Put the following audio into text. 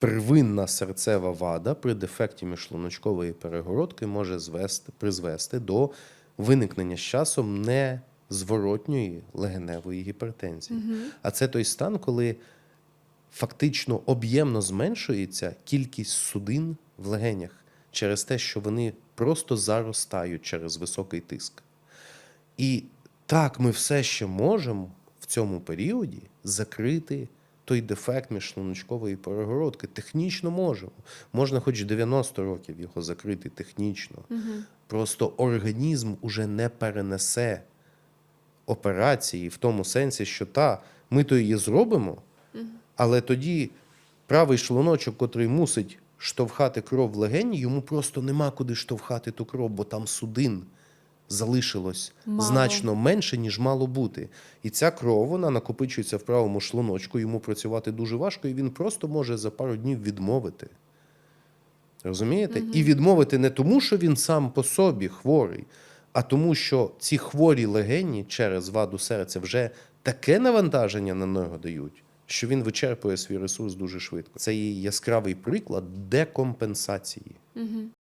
Первинна серцева вада при дефекті міжшлуночкової перегородки може звести, призвести до виникнення з часом незворотньої легеневої гіпертензії. А це той стан, коли фактично об'ємно зменшується кількість судин в легенях через те, що вони просто заростають через високий тиск. І так ми все ще можемо в цьому періоді закрити той дефект міжшлуночкової перегородки. Технічно можемо. Можна хоч 90 років його закрити технічно. Просто організм уже не перенесе операції в тому сенсі, що та, ми то її зробимо, але тоді правий шлуночок, котрий мусить штовхати кров в легені, йому просто нема куди штовхати ту кров, бо там судин залишилось Мало. значно менше, ніж мало бути. І ця кров вона накопичується в правому шлуночку, йому працювати дуже важко, і він просто може за пару днів відмовити. Розумієте? І відмовити не тому, що він сам по собі хворий, а тому, що ці хворі легені через ваду серця вже таке навантаження на нього дають, що він вичерпує свій ресурс дуже швидко. Це є яскравий приклад декомпенсації.